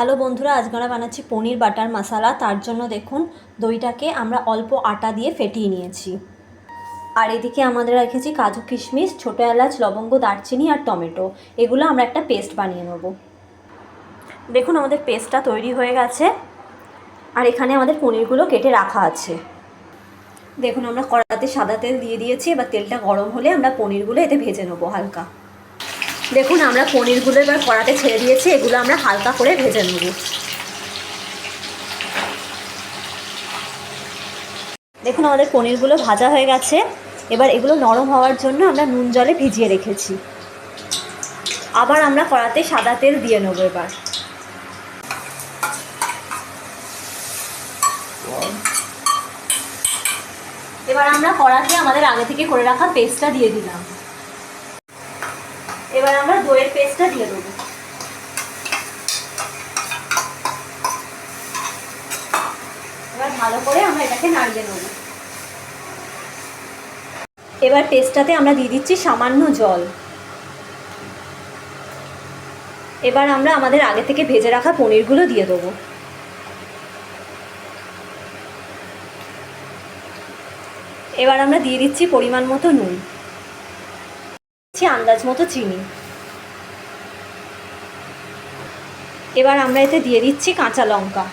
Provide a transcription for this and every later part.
Hello বন্ধুরা, আজকে আমরা বানাচ্ছি পনির বাটার মশালা। তার জন্য দেখুন, দইটাকে আমরা অল্প আটা দিয়ে ফেটিয়ে নিয়েছি। আর এদিকে আমাদের রেখেছি কাজু কিশমিশ, ছোটো এলাচ, লবঙ্গ, দারচিনি আর টমেটো। এগুলো আমরা একটা পেস্ট বানিয়ে নেব। দেখুন, আমাদের পেস্টটা তৈরি হয়ে গেছে। আর এখানে আমাদের পনিরগুলো কেটে রাখা আছে। দেখুন, আমরা কড়াতে সাদা তেল দিয়ে দিয়েছি। এবার তেলটা গরম হলে আমরা পনিরগুলো এতে ভেজে নেব হালকা। দেখুন, আমরা পনিরগুলো এবার কড়াতে ছেড়ে দিয়েছি, এগুলো আমরা হালকা করে ভেজে নেব। দেখুন, আমাদের পনিরগুলো ভাজা হয়ে গেছে। এবার এগুলো নরম হওয়ার জন্য আমরা নুন জলে ভিজিয়ে রেখেছি। আবার আমরা কড়াতে সাদা তেল দিয়ে নেব এবার। এবার আমরা কড়াতে আমাদের আগে থেকে করে রাখা পেস্টটা দিয়ে দিলাম। এবার আমরা দইয়ের পেস্টটা দিয়ে দেবো। এবার ভালো করে আমরা এটাকে নাড়িয়ে নেব। এবার পেস্টটাতে আমরা দিয়ে দিচ্ছি সামান্য জল। এবার আমরা আমাদের আগে থেকে ভেজে রাখা পনিরগুলো দিয়ে দেবো। এবার আমরা দিয়ে দিচ্ছি পরিমাণ মতো নুন। দিচ্ছি আন্দাজ মতো চিনি। এবার আমরা এতে দিয়ে দিচ্ছি কাঁচা লঙ্কা।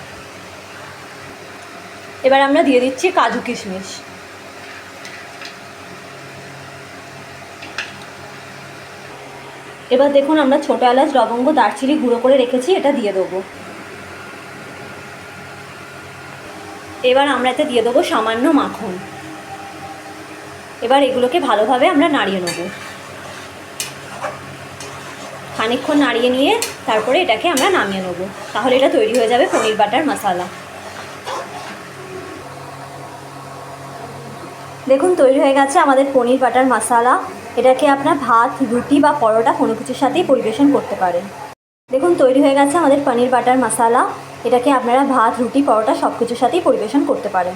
এবার আমরা দিয়ে দিচ্ছি কাজু কিশমিশ। এবার দেখুন আমরা ছোটো এলাচ, লবঙ্গ, দারচিনি গুঁড়ো করে রেখেছি, এটা দিয়ে দেবো। এবার আমরা এতে দিয়ে দেবো সামান্য মাখন। এবার এগুলোকে ভালোভাবে আমরা নাড়িয়ে নেব। খানিকক্ষণ নাড়িয়ে নিয়ে তারপরে এটাকে আমরা নামিয়ে নেব। তাহলে এটা তৈরি হয়ে যাবে পনির বাটার মশালা। দেখুন, তৈরি হয়ে গেছে আমাদের পনির বাটার মশালা। এটাকে আপনার ভাত, রুটি বা পরোটা কোনো কিছুর সাথেই পরিবেশন করতে পারেন। দেখুন, তৈরি হয়ে গেছে আমাদের পনির বাটার মশালা। এটাকে আপনারা ভাত, রুটি, পরোটা সব কিছুর সাথেই পরিবেশন করতে পারেন।